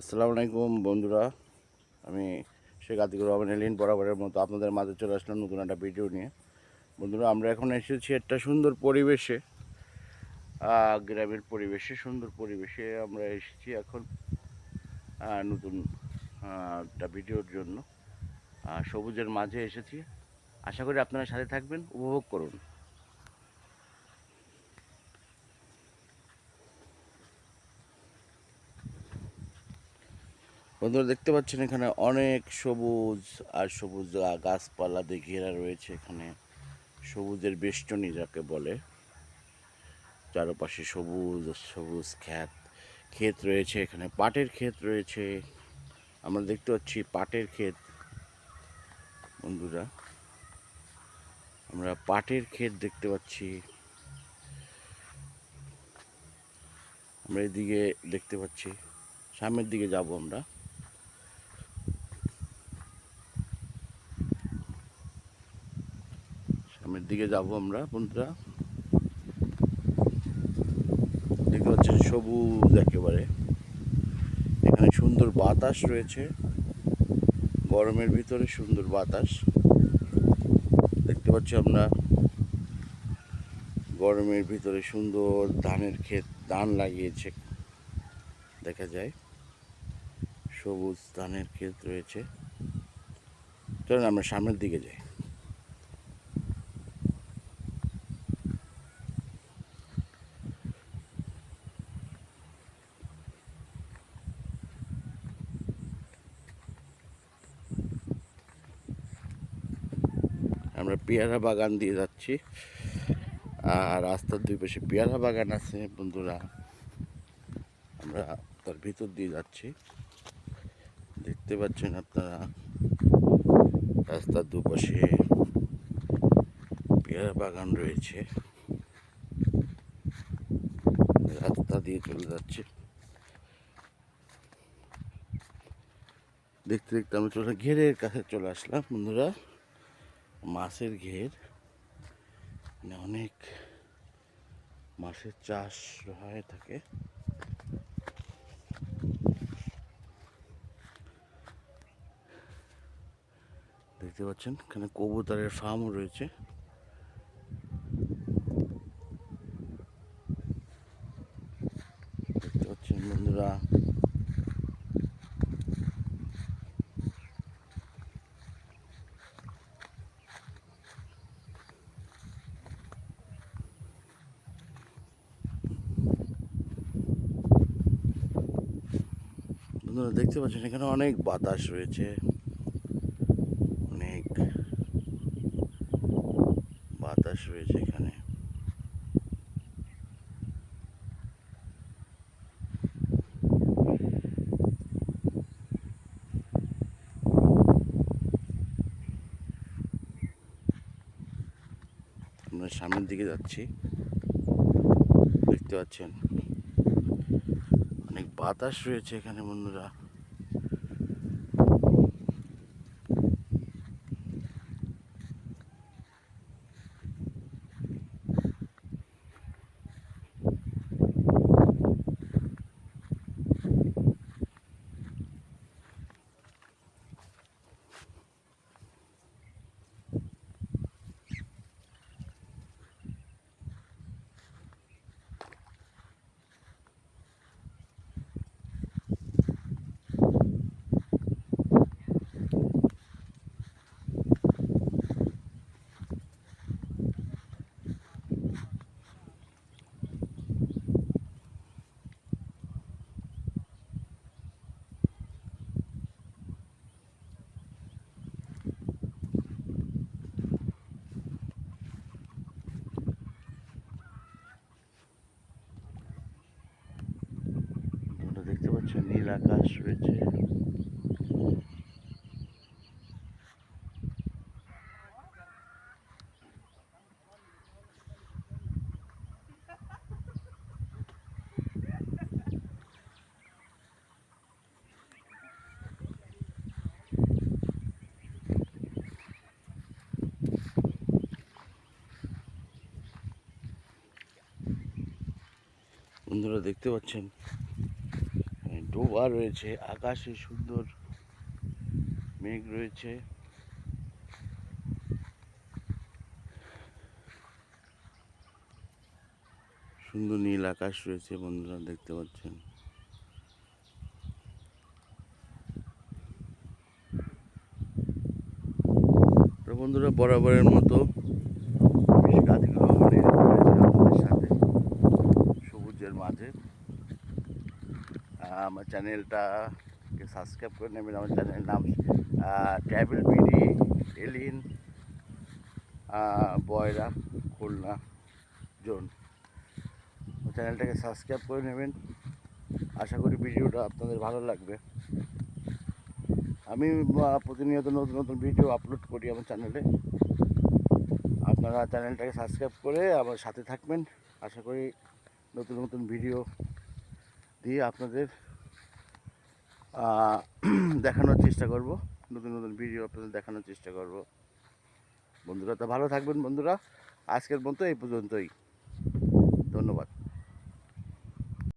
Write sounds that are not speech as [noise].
আসসালামু আলাইকুম, বন্ধুরা। আমি শেখ আতিকুর রহমান এলিন বরাবরের মতো আপনাদের মাঝে চলে আসলাম নতুন একটা ভিডিও নিয়ে। বন্ধুরা, আমরা এখন এসেছি একটা সুন্দর পরিবেশে গ্রামের পরিবেশে, সুন্দর পরিবেশে আমরা এসেছি এখন নতুন একটা ভিডিওর জন্য। সবুজের মাঝে এসেছি। আশা করি আপনারা সাথে থাকবেন, উপভোগ করুন। বন্ধুরা দেখতে পাচ্ছেন এখানে অনেক সবুজ আর সবুজ গাছপালা দিয়ে ঘেরা রয়েছে এখানে। সবুজের বেষ্টনী যাকে বলে। চারপাশে সবুজ সবুজ ক্ষেত ক্ষেত রয়েছে, এখানে পাটের ক্ষেত রয়েছে। আমরা দেখতে পাচ্ছি পাটের ক্ষেত। বন্ধুরা, আমরা পাটের ক্ষেত দেখতে পাচ্ছি। আমরা এদিকে দেখতে পাচ্ছি, সামনের দিকে যাব আমরা। দিকে যাব আমরা, বন্ধুরা। দেখতে পাচ্ছেন সবুজ একেবারে। এখানে সুন্দর বাতাস রয়েছে। গরমের ভিতরে সুন্দর বাতাস। দেখতে পাচ্ছি আমরা গরমের ভিতরে সুন্দর ধানের ক্ষেত, ধান লাগিয়েছে। দেখা যায় সবুজ ধানের ক্ষেত রয়েছে। চলুন আমরা সামনের দিকে যাই। আমরা পেয়ারা বাগান দিয়ে যাচ্ছি। আর রাস্তার দুই পাশে পেয়ারা বাগান আছে, বন্ধুরা। আমরা তার ভিতর দিয়ে যাচ্ছি। দেখতে পাচ্ছেন আপনারা, রাস্তার দুপাশে পেয়ারা বাগান রয়েছে। রাস্তা দিয়ে চলে যাচ্ছে। দেখতে দেখতে আমরা চলে, ঘেরের কাছে চলে আসলাম, বন্ধুরা। মাছের ঘের। মানে অনেক মাছের চাষ হয়ে থাকে। দেখতে পাচ্ছেন, এখানে কবুতরের ফার্মও রয়েছে। দেখতে পাচ্ছেন বন্ধুরা বন্ধুরা দেখতে পাচ্ছেন, এখানে অনেক বাতাস রয়েছে। অনেক বাতাস রয়েছে এখানে। আমরা সামনের দিকে যাচ্ছি। দেখতে পাচ্ছেন? অনেক বাতাস রয়েছে এখানে বন্ধুরা। তোমরা দেখতে পাচ্ছ নীল আকাশ রয়েছে বন্ধুরা দেখতে পাচ্ছেন এই ডো শোভা রয়েছে, আকাশে সুন্দর মেঘ রয়েছে। সুন্দর নীল আকাশ রয়েছে বন্ধুরা, দেখতে পাচ্ছেন। বন্ধুরা, বরাবরের মতো গাছগুলো আপনাদের সাথে, সবুজের মাঝে। আমার চ্যানেলটাকে সাবস্ক্রাইব করে নেবেন, আমার চ্যানেলের নাম ট্যাবেল বিডি এলিন বয়রা, খুলনা, জোন। চ্যানেলটাকে সাবস্ক্রাইব করে নেবেন। আশা করি ভিডিওটা আপনাদের ভালো লাগবে। আমি প্রতিনিয়ত নতুন নতুন ভিডিও আপলোড করি আমার চ্যানেলে। আপনারা চ্যানেলটাকে সাবস্ক্রাইব করে আমার সাথে থাকবেন। আশা করি নতুন নতুন ভিডিও দিয়ে আপনাদের [clears throat] দেখানোর চেষ্টা করব। নতুন নতুন ভিডিও আপনাদের দেখানোর চেষ্টা করব। বন্ধুরা, তো ভালো থাকবেন বন্ধুরা। আজকের মতো এই পর্যন্তই। ধন্যবাদ।